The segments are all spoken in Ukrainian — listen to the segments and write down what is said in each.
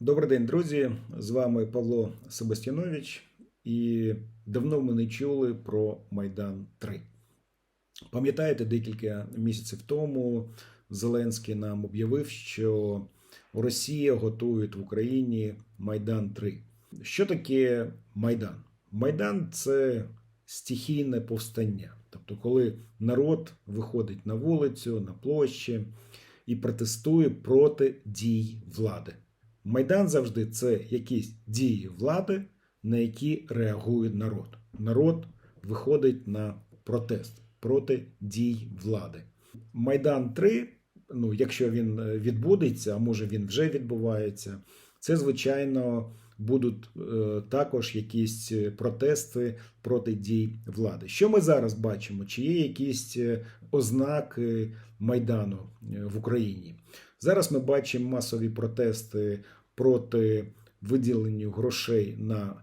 Добрий день, друзі! З вами Павло Себастьянович. І давно ми не чули про Майдан 3. Пам'ятаєте, декілька місяців тому Зеленський нам об'явив, що Росія готує в Україні Майдан 3. Що таке Майдан? Майдан це стихійне повстання. Тобто, коли народ виходить на вулицю, на площі і протестує проти дій влади. Майдан завжди це якісь дії влади, на які реагує народ. Народ виходить на протест проти дій влади. Майдан 3, ну якщо він е, відбудеться, а може він вже відбувається, це звичайно будуть е, також якісь е, протести проти дій влади. Що ми зараз бачимо? Чи є якісь ознаки майдану в Україні? Зараз ми бачимо масові протести проти виділення грошей на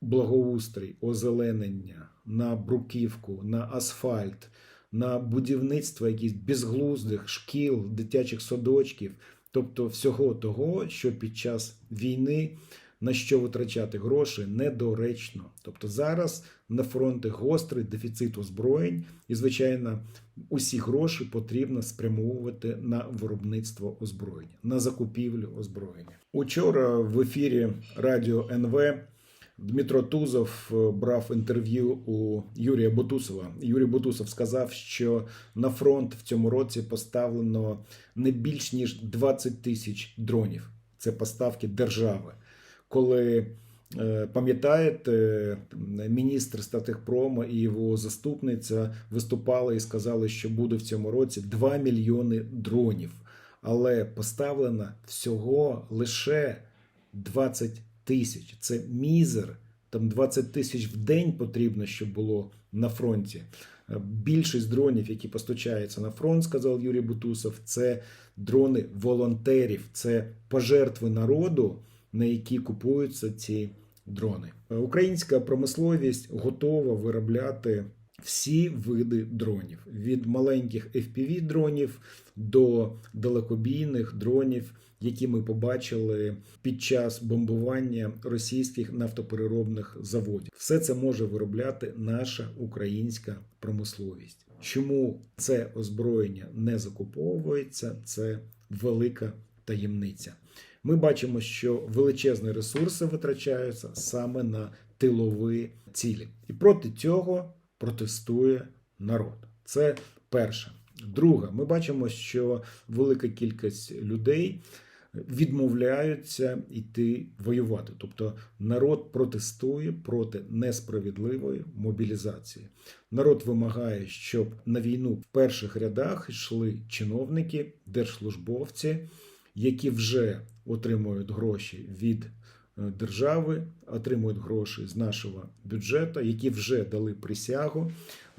благоустрій, озеленення, на бруківку, на асфальт, на будівництво якихось безглуздих шкіл, дитячих садочків, тобто всього того, що під час війни на що витрачати гроші недоречно. Тобто зараз на фронті гострий дефіцит озброєнь, і, звичайно, усі гроші потрібно спрямовувати на виробництво озброєння, на закупівлю озброєння. Учора в ефірі Радіо НВ Дмитро Тузов е, брав інтерв'ю у Юрія Бутусова. Юрій Бутусов сказав, що на фронт в цьому році поставлено не більш ніж 20 тисяч дронів. Це поставки держави. Коли е, пам'ятаєте, міністр Статехпрома і його заступниця виступали і сказали, що буде в цьому році 2 мільйони дронів, але поставлено всього лише 20 тисяч. Це мізер. Там 20 тисяч в день потрібно, щоб було на фронті. Е, Більшість дронів, які постачаються на фронт, сказав Юрій Бутусов, це дрони волонтерів, це пожертви народу, на які купуються ці дрони. Е, Українська промисловість готова виробляти всі види дронів: від маленьких fpv дронів до далекобійних дронів, які ми побачили під час бомбування російських нафтопереробних заводів. Все це може виробляти наша українська промисловість. Чому це озброєння не закуповується? Це велика таємниця. Ми бачимо, що величезні ресурси витрачаються саме на тилові цілі, і проти цього протестує народ. Це перше. Друге, ми бачимо, що велика кількість людей відмовляються йти воювати. Тобто народ протестує проти несправедливої мобілізації. Народ вимагає, щоб на війну в перших рядах йшли чиновники, держслужбовці, які вже отримують гроші від е, держави, отримують гроші з нашого бюджету, які вже дали присягу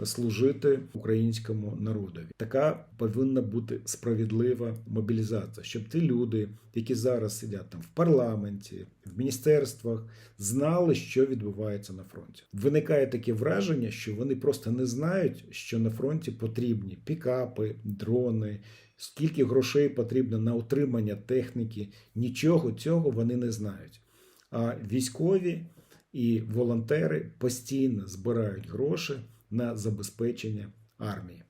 служити українському народові. Така повинна бути справедлива мобілізація, щоб ті люди, які зараз сидять там в парламенті, в міністерствах, знали, що відбувається на фронті. Виникає таке враження, що вони просто не знають, що на фронті потрібні пікапи, дрони. Скільки грошей потрібно на утримання техніки, нічого цього вони не знають. А військові і волонтери постійно збирають гроші на забезпечення армії.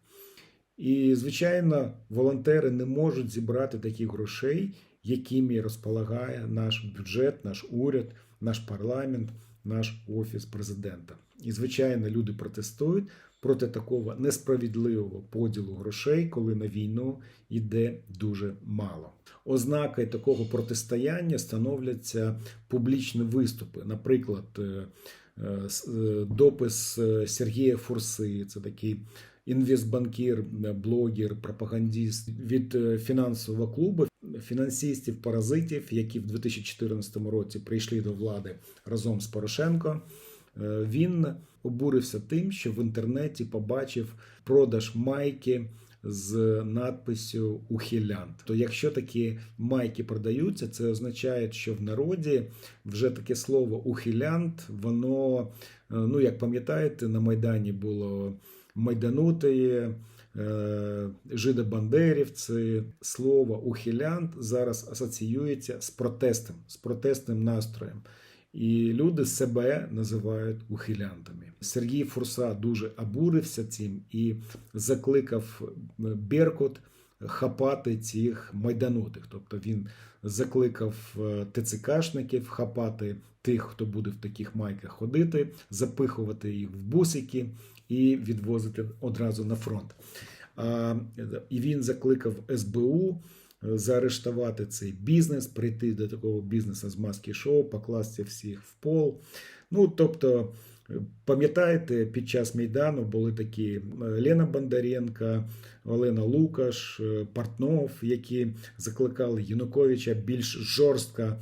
І, звичайно, волонтери не можуть зібрати таких грошей, якими розполагає наш бюджет, наш уряд, наш парламент, наш офіс президента. І, звичайно, люди протестують проти такого несправедливого поділу грошей, коли на війну йде дуже мало. Ознакою такого протистояння становляться публічні виступи. Наприклад, е, е, е, допис Сергія Фурси, це такий інвестбанкір, блогер, пропагандист від фінансового клубу, фінансистів, паразитів, які в 2014 році прийшли до влади разом з Порошенко. Е, Він обурився тим, що в інтернеті побачив продаж майки з надписю Ухилянт. То якщо такі майки продаються, це означає, що в народі вже таке слово ухилянт, воно, е, ну як пам'ятаєте, на Майдані було майданутає, е, жидобандерівці, слово ухилянт зараз асоціюється з протестом, з протестним настроєм. І люди себе називають ухилянтами. Сергій Фурса дуже обурився цим і закликав е, Беркут хапати цих майданутих. Тобто він закликав е, ТЦКшників хапати тих, хто буде в таких майках ходити, запихувати їх в бусики і відвозити одразу на фронт. А, І він закликав СБУ заарештувати цей бізнес, прийти до такого бізнесу з маски шоу, покласти всіх в пол. Ну, тобто, е, пам'ятаєте, під час Майдану були такі е, Лена Бондаренко, Олена Лукаш, е, Портнов, які закликали Януковича більш жорстко е,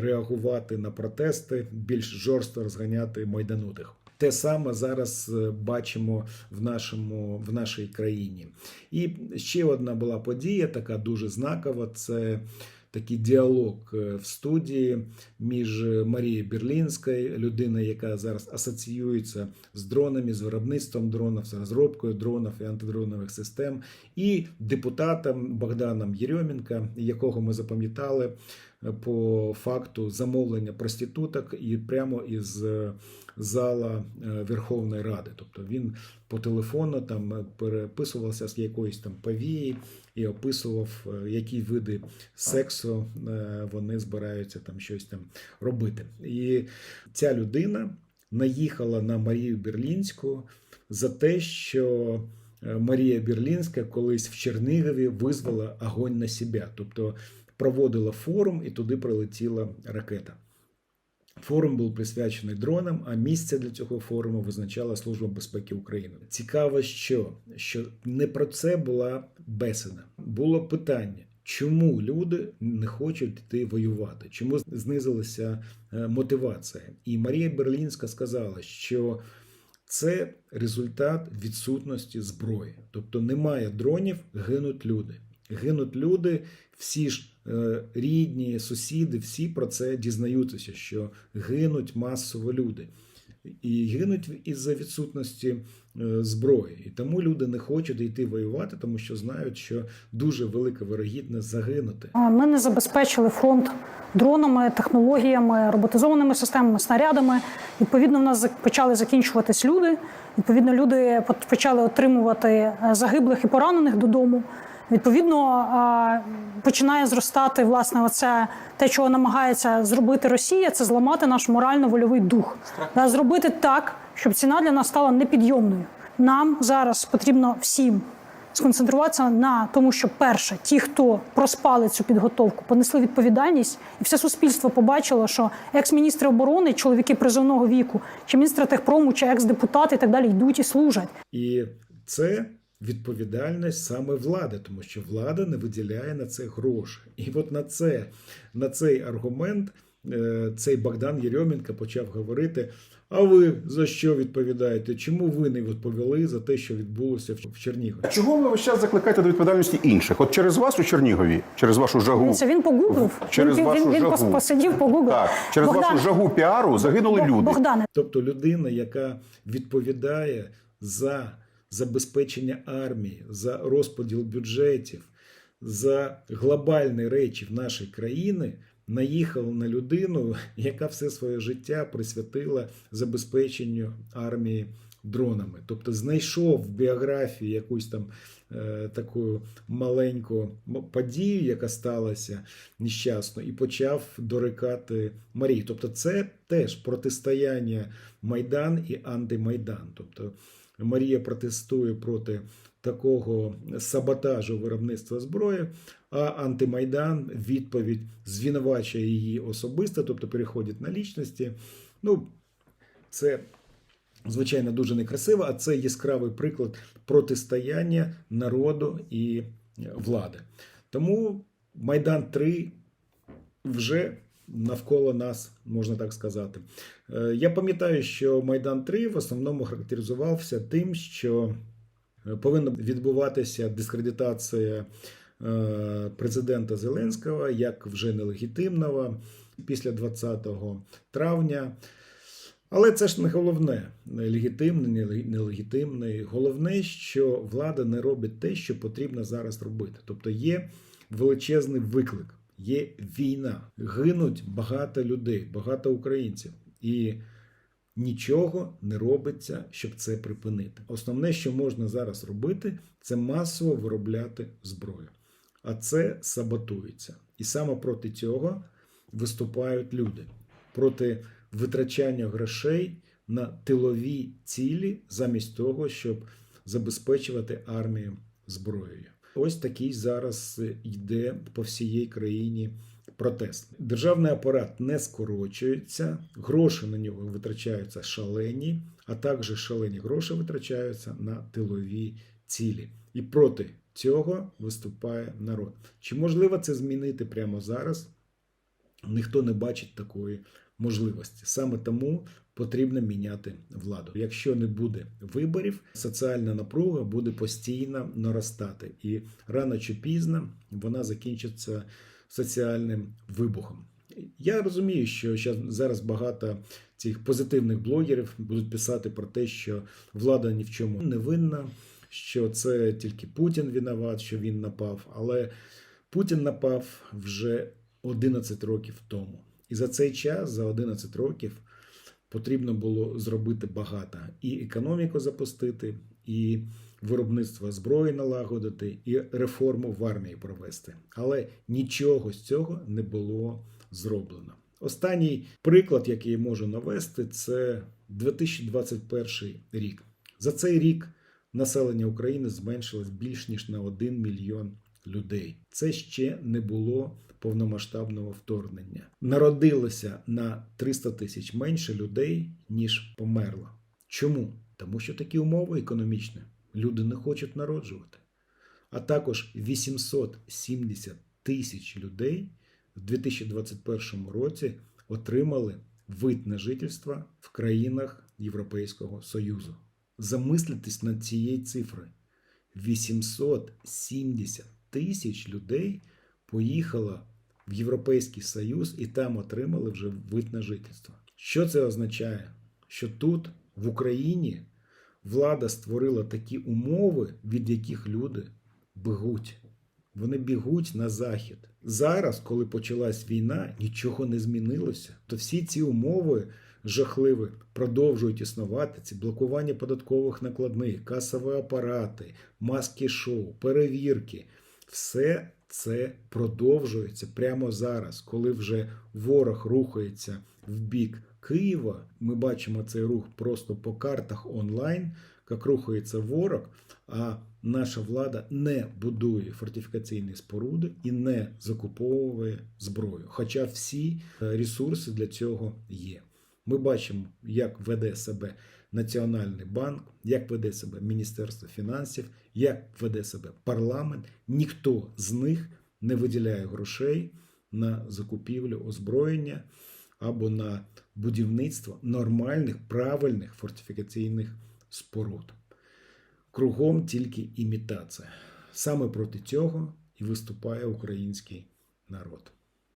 реагувати на протести, більш жорстко розганяти майданутих. Те саме зараз е, бачимо в нашому в нашій країні. І ще одна була подія, така дуже знакова. Це такий діалог е, в студії між Марією Берлінською, людиною, яка зараз асоціюється з дронами, з виробництвом дронів, з розробкою дронів і антидронових систем, і депутатом Богданом Єрьоменко, якого ми запам'ятали по факту замовлення проституток і прямо із е, зала е, Верховної Ради. Тобто він по телефону там е, переписувався з якоїсь там повії і описував, які види сексу вони збираються там щось там робити. І ця людина наїхала на Марію Берлінську за те, що Марія Берлінська колись в Чернігові визвала огонь на себе, тобто проводила форум і туди прилетіла ракета. Форум був присвячений дронам, а місце для цього форуму визначала Служба безпеки України. Цікаво, що, що не про це була бесіда. Було питання. Чому люди не хочуть йти воювати? Чому знизилася е, мотивація? І Марія Берлінська сказала, що це результат відсутності зброї. Тобто немає дронів, гинуть люди. Гинуть люди, всі ж е, рідні, сусіди, всі про це дізнаються, що гинуть масово люди. І гинуть із-за відсутності е, зброї. І тому люди не хочуть йти воювати, тому що знають, що дуже велика вирогідність загинути. Ми не забезпечили фронт дронами, технологіями, роботизованими системами, снарядами. Відповідно, в нас почали закінчуватись люди. Відповідно, люди почали отримувати е, загиблих і поранених додому. Відповідно, починає зростати власне оце те, чого намагається зробити Росія, це зламати наш морально-вольовий дух, Та зробити так, щоб ціна для нас стала непідйомною. Нам зараз потрібно всім сконцентруватися на тому, що перше, ті, хто проспали цю підготовку, понесли відповідальність, і все суспільство побачило, що екс-міністри оборони, чоловіки призовного віку, чи міністри техпрому, чи екс-депутати і так далі йдуть і служать. І це відповідальність саме влади, тому що влада не виділяє на це гроші. І от на це, на цей аргумент е, цей Богдан Єрьоменко почав говорити: а ви за що відповідаєте? Чому ви не відповіли за те, що відбулося в- Чернігові? Чого ви весь час закликаєте до відповідальності інших? От через вас у Чернігові, через вашу жагу. Це він погуглив. Через він, вашу він, він жагу. посидів, погуглив. Так, через Богдан, вашу жагу піару загинули Бог- люди. Богдане, Тобто людина, яка відповідає за забезпечення армії, за розподіл бюджетів, за глобальні речі в нашій країні, наїхала на людину, яка все своє життя присвятила забезпеченню армії дронами. Тобто знайшов в біографії якусь там е, таку маленьку подію, яка сталася нещасно, і почав дорикати Марії. Тобто, це теж протистояння Майдан і антимайдан. Тобто Марія протестує проти такого саботажу виробництва зброї, а антимайдан відповідь звинувачує її особисто, тобто переходить на лічності. Ну, це звичайно дуже некрасиво, а це яскравий приклад протистояння народу і влади. Тому Майдан 3 вже навколо нас, можна так сказати. Е, Я пам'ятаю, що Майдан 3 в основному характеризувався тим, що е, повинна відбуватися дискредитація е, президента Зеленського як вже нелегітимного після 20 травня. Але це ж не головне, легітимне, не нелегітимне. Головне, що влада не робить те, що потрібно зараз робити. Тобто є величезний виклик, є війна, гинуть багато людей, багато українців. І нічого не робиться, щоб це припинити. Основне, що можна зараз робити, це масово виробляти зброю. А це саботується. І саме проти цього виступають люди проти витрачання грошей на тилові цілі, замість того, щоб забезпечувати армію зброєю. Ось такий зараз йде по всієї країні протест. Державний апарат не скорочується, гроші на нього витрачаються шалені, а також шалені гроші витрачаються на тилові цілі. І проти цього виступає народ. Чи можливо це змінити прямо зараз? Ніхто не бачить такої можливості. Саме тому потрібно міняти владу. Якщо не буде виборів, соціальна напруга буде постійно наростати, і рано чи пізно вона закінчиться соціальним вибухом. Я розумію, що зараз багато цих позитивних блогерів будуть писати про те, що влада ні в чому не винна, що це тільки Путін виноват, що він напав. Але Путін напав вже 11 років тому. І за цей час, за 11 років, потрібно було зробити багато: і економіку запустити, і виробництво зброї налагодити, і реформу в армії провести. Але нічого з цього не було зроблено. Останній приклад, який я можу навести, це 2021 рік. За цей рік населення України зменшилось більш ніж на 1 мільйон людей. Це ще не було повномасштабного вторгнення. Народилося на 300 тисяч менше людей, ніж померло. Чому? Тому що такі умови економічні. Люди не хочуть народжувати. А також 870 тисяч людей в 2021 році отримали вид на жительство в країнах Європейського Союзу. Замислитись над цією цифрою. 870 тисяч людей поїхало в Європейський Союз і там отримали вже вид на жительство. Що це означає? Що тут, в Україні, влада створила такі умови, від яких люди бігуть. Вони бігуть на захід. Зараз, коли почалась війна, нічого не змінилося. То всі ці умови жахливі продовжують існувати. Ці блокування податкових накладних, касові апарати, маски шоу, перевірки. Все це продовжується прямо зараз, коли вже ворог рухається в бік Києва. Ми бачимо цей рух просто по картах онлайн, як рухається ворог. А наша влада не будує фортифікаційні споруди і не закуповує зброю. Хоча всі е, ресурси для цього є. Ми бачимо, як веде себе Національний банк, як веде себе Міністерство фінансів, як веде себе парламент. Ніхто з них не виділяє грошей на закупівлю озброєння або на будівництво нормальних, правильних фортифікаційних споруд. Кругом тільки імітація. Саме проти цього і виступає український народ.